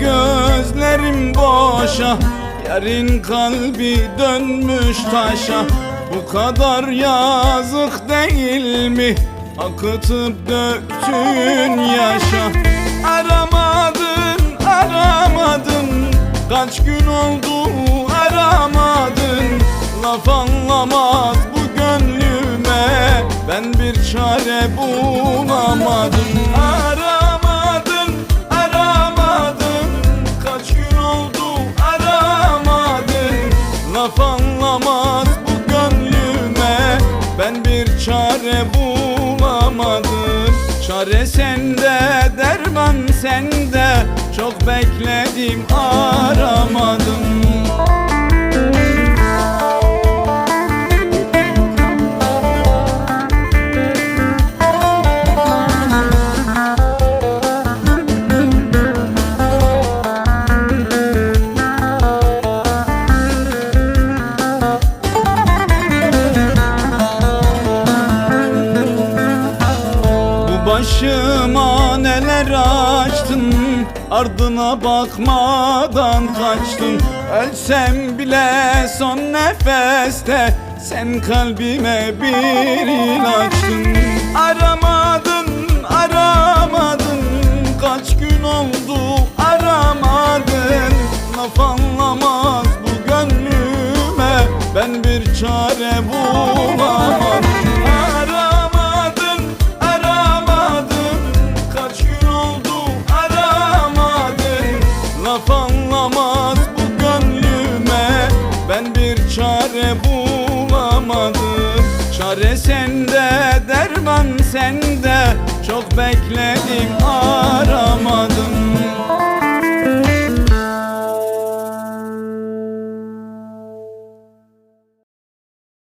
Gözlerim boşa Yarın kalbi dönmüş taşa Bu kadar yazık değil mi? Akıtıp döktün yaşa. Aramadın aramadın. Kaç gün oldu aramadın. Laf anlamaz bu gönlüme. Ben bir çare bulamadım. Aramadın aramadın. Kaç gün oldu aramadın. Laf çare bulamadım. Çare sende derman sende. Çok bekledim aramadım başıma neler açtın Ardına bakmadan kaçtın. Ölsem bile son nefeste Sen kalbime bir ilaçtın Aramadın, aramadın Kaç gün oldu aramadın. Laf anlamaz bu gönlüme Ben bir çare bulamadım çare bulamadım. Çare sende, derman sende. Çok bekledim aramadım